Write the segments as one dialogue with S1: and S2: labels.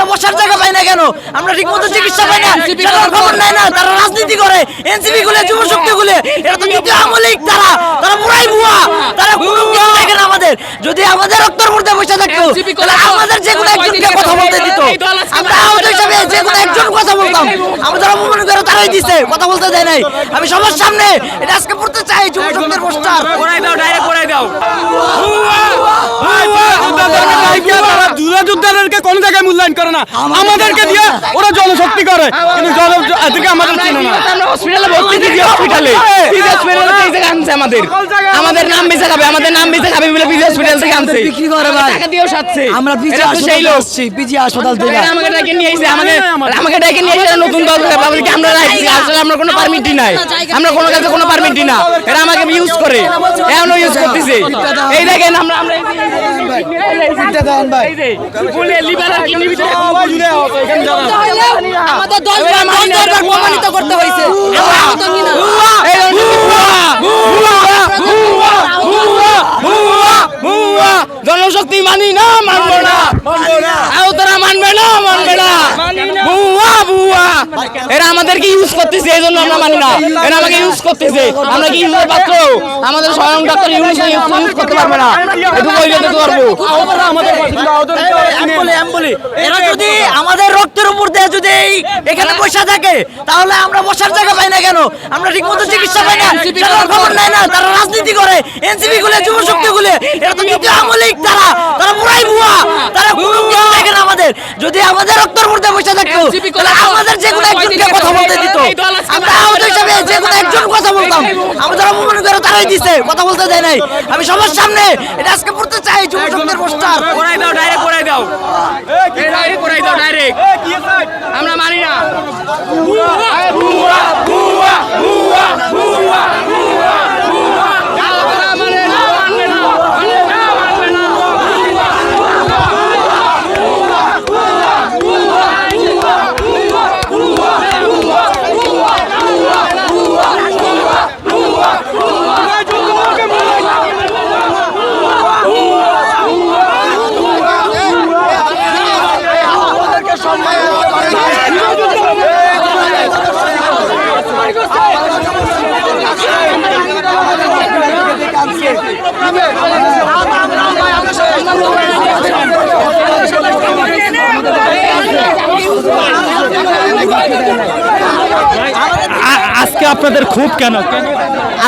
S1: আমরা বসার জায়গা পাই না কেন? আমরা ঠিক মতো চিকিৎসা পাই না। খবর নাই না তারা রাজনীতি করে। এনসিপি গুলে যুব শক্তি গুলে এটা তো কিন্তু আমলিক তারা। তারা পুরাই ভুয়া তারা কোনো দেখে না আমাদের। যদি আমাদের রক্তর মধ্যে বসে থাকতো তাহলে আমাদের যে কোনো একজনকে কথা বলতে দিত। আমরা আহত হিসাবে যে কোনো একজন কথা বলতাম। আমাদের অপমান করে তারাই দিছে কথা বলতে দেয় নাই। আমি সবার সামনে এটা আজকে পড়তে চাই যুব শক্তির পোস্টার।
S2: পড়াই দাও ডাইরেক্ট পড়াই দাও
S3: কোন জায়গায় মূল্যায়ন করে না আমাদেরকে দিয়ে ওরা জনশক্তি করে কিন্তু জন এদিকে আমাদের চিনে না
S2: হসপিটালে ভর্তি হসপিটালে আনছে আমাদের আমাদের নাম বেঁচে খাবে আমাদের নাম বেঁচে খাবে বলে বিজি হসপিটাল থেকে আনছে
S1: বিক্রি করে ভাই।
S2: টাকা দিয়েও
S1: আমরা পিজি
S2: সেই লোক
S1: পিজি হাসপাতাল থেকে
S2: আমাকে ডেকে নিয়ে এসে আমাকে আমাকে ডেকে নিয়ে এসে নতুন দল পাবলিক আমরা রাখছি আসলে আমরা কোনো পারমিটই নাই আমরা কোনো কাছে কোনো পারমিটই না এরা আমাকে ইউজ করে এখনও ইউজ করতেছে এই দেখেন আমরা আমরা এই যে- এই যে ফুলে লিভার আর কিডনি ভিতরে
S4: আমাদের দশ
S2: বার
S4: প্রমাণিত করতে হয়েছে
S2: এই যে ভুয়া, ভুয়া, ভুয়া, ভুয়া, ভুয়া, ভুয়া। জনশক্তি মানি না মানবো না আহতরা মানবে না মানবে না ভুয়া ভুয়া এরা আমাদেরকে ইউজ করতেছে এই জন্য আমরা মানি না এরা আমাকে ইউজ করতেছে আমরা কি ইউজের পাত্র আমাদের স্বয়ং ডক্টর ইউজ ইউজ করতে পারবে না এটুকু বলে দিতে পারব
S1: এরা যদি আমাদের রক্তের উপর দিয়ে যদি এই- এখানে বসে থাকে তাহলে আমরা বসার জায়গা পাই না কেন আমরা ঠিক মতো চিকিৎসা পাই না খবর নাই না তারা রাজনীতি করে এনসিপি গুলে যুব শক্তি গুলে এটা তো কিন্তু আমলিক তারা তারা পুরাই ভুয়া তারা কোনো কিছু দেখে না আমাদের যদি আমাদের রক্তের মধ্যে বসে থাকতো তাহলে আমাদের যে কোনো একজনকে কথা বলতে দিত। আমরা আহত হিসাবে যে কোনো একজন কথা বলতাম। আমাদের অপমান করে তারাই দিছে কথা বলতে দেয় নাই। আমি সবার সামনে এটা আজকে পড়তে চাই যুব সংঘের পোস্টার।
S2: করাই দাও ডাইরেক্ট করাই দাও। ডাইরেক্ট পড়াই দাও ডাইরেক্ট আমরা মানি না।
S3: আপনাদের খুব কেন?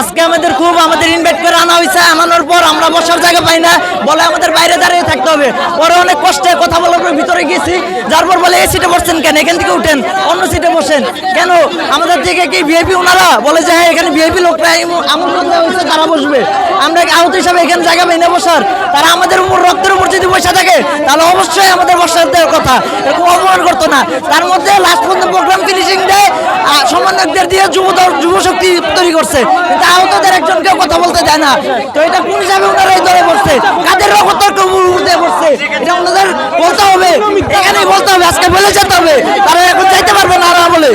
S1: আজকে আমাদের খুব আমাদের ইনভাইট করে আনা হয়েছে, আনানোর পর আমরা বসার জায়গা পাই না বলে আমাদের বাইরে দাঁড়িয়ে থাকতে হবে। পরে অনেক কষ্টে কথা বলার পর ভিতরে গেছি, যার পর বলে, এই সিটে বসছেন কেন? এখান থেকে উঠেন, অন্য সিটে বসেন। কেন? আমাদের থেকে কি ভিআইপি ওনারা বলে যে হ্যাঁ এখানে ভিআইপি লোকরা আমন্ত্রণ দেওয়া হয়েছে, তারা বসবে। আমরা আহত হিসাবে এখানে জায়গা পাই না বসার। তারা আমাদের উপর, রক্তের উপর যদি বসে থাকে, তাহলে অবশ্যই আমাদের বসার দেওয়ার কথা। এরকম অপমান করতো না। তার মধ্যে লাস্ট পর্যন্ত প্রোগ্রাম ফিনিশিং দেয় সমন্বয়কদের দিয়ে যুব যুব তৈরি করছে। কিন্তু আহতদের একজনকেও কথা বলতে দেয় না। তো এটা কোন হিসাবে ওনারা এই দলে বসছে। কাদের রকতর্ক উঠতে বসছে? এটা ওনাদের বলতে হবে। এখানেই বলতে হবে। আজকে বলে যেতে হবে। তারা এখন যাইতে পারবে না বলে